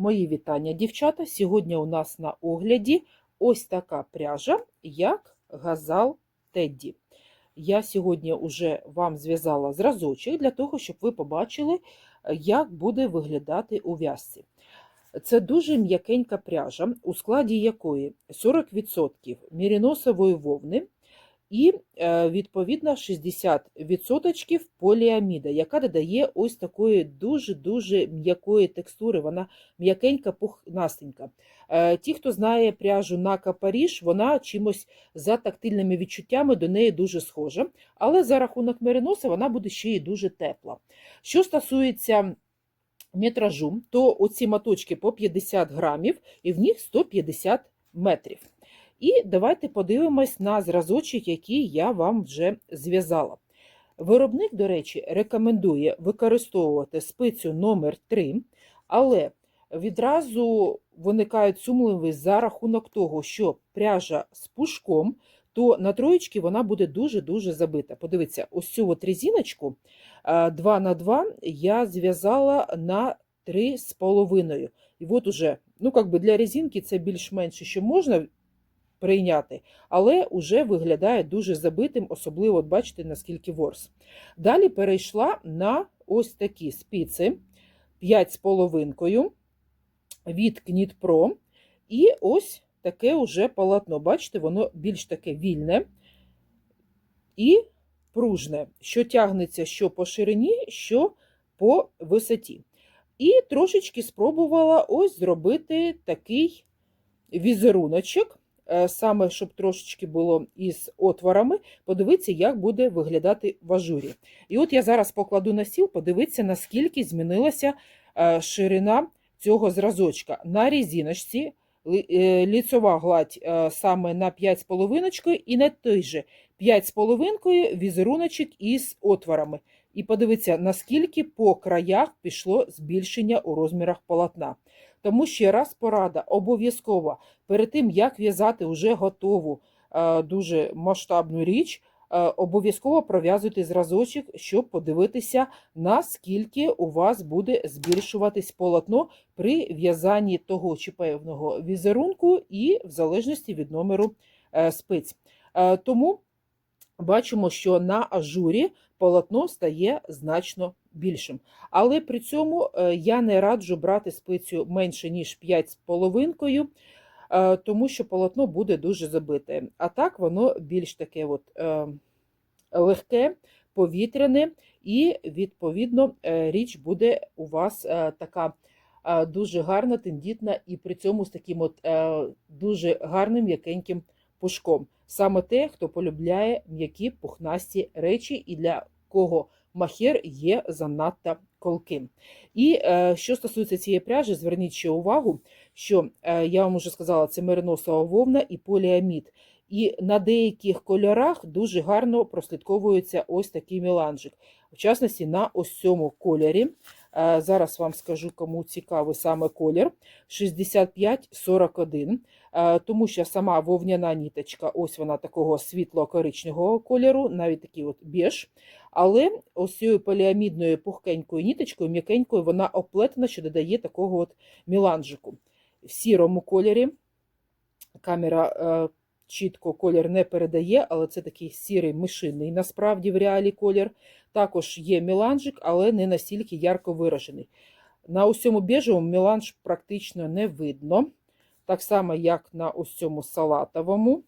Мої вітання, дівчата. Сьогодні у нас на огляді ось така пряжа, як газал Тедді. Я сьогодні вже вам зв'язала зразочок для того, щоб ви побачили, як буде виглядати у в'язці. Це дуже м'якенька пряжа, у складі якої 40% міріносової вовни і, е, відповідно, 60% поліаміда, яка додає ось такої дуже-дуже м'якої текстури. Вона м'якенька, пухнастенька. Е, Ті, хто знає пряжу Нака Паріж, вона чимось за тактильними відчуттями до неї дуже схожа, але за рахунок мериноса вона буде ще й дуже тепла. Що стосується метражу, то оці моточки по 50 грамів і в них 150 метрів. І давайте подивимось на зразочок, який я вам вже зв'язала. Виробник, до речі, рекомендує використовувати спицю номер 3 але відразу виникають сумніви за рахунок того, що пряжа з пушком, то на троєчки вона буде дуже-дуже забита. Подивіться, ось цю от резиночку 2 на 2 я зв'язала на 3,5. І от уже, ну, как би для резинки це більш-менше, що можна прийняти, але вже виглядає дуже забитим, особливо, от бачите, наскільки ворс. Далі перейшла на ось такі спиці 5,5 від Knit Pro. І ось таке уже полотно. Бачите, воно більш таке вільне і пружне, що тягнеться що по ширині, що по висоті. І трошечки спробувала ось зробити такий візеруночок, саме щоб трошечки було із отворами, подивитися, як буде виглядати в ажурі. І от я зараз покладу на стіл, подивитися, наскільки змінилася ширина цього зразочка. На резиночці ліцова гладь саме на 5,5 і на той же 5,5 візеруночок із отворами. І подивіться, наскільки по краях пішло збільшення у розмірах полотна. Тому ще раз порада, обов'язково перед тим, як в'язати вже готову дуже масштабну річ, обов'язково пров'язуйте зразочок, щоб подивитися, наскільки у вас буде збільшуватись полотно при в'язанні того чи певного візерунку, і в залежності від номеру спиць. Тому бачимо, що на ажурі полотно стає значно більшим. Але при цьому я не раджу брати спицю менше, ніж 5,5, тому що полотно буде дуже забите. А так воно більш таке от легке, повітряне, і, відповідно, річ буде у вас така дуже гарна, тендітна, і при цьому з таким от дуже гарним м'якеньким пушком. Саме те, хто полюбляє м'які пухнасті речі, і для кого махер є занадто колким. І е, що стосується цієї пряжі, зверніть ще увагу, що е, я вам вже сказала, це мериносова вовна і поліамід. І на деяких кольорах дуже гарно прослідковується ось такий меланжик. В частності, на ось цьому кольорі. Е, зараз вам скажу, кому цікавий саме колір 6541. Тому що сама вовняна ніточка, ось вона такого світло-коричневого кольору, навіть такий от біж. Але ось цією поліамідною пухкенькою ніточкою, м'якенькою, вона оплетена, що додає такого от міланжику. В сірому кольорі камера е, чітко колір не передає, але це такий сірий мишиний, насправді в реалі колір. Також є міланжик, але не настільки ярко виражений. На ось цьому біжевому міланж практично не видно. Так само, як на ось цьому салатовому.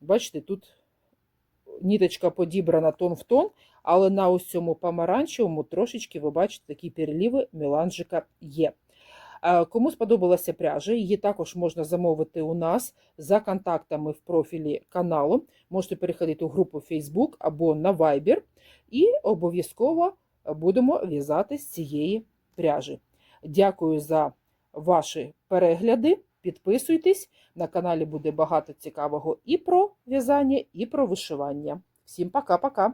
Бачите, тут ніточка подібрана тон в тон, але на ось цьому помаранчевому трошечки, ви бачите, такі переліви меланжика є. Кому сподобалася пряжа, її також можна замовити у нас за контактами в профілі каналу. Можете переходити у групу Facebook або на Viber, і обов'язково будемо в'язати з цієї пряжі. Дякую за ваші перегляди. Підписуйтесь, на каналі буде багато цікавого і про в'язання, і про вишивання. Всім пока-пока!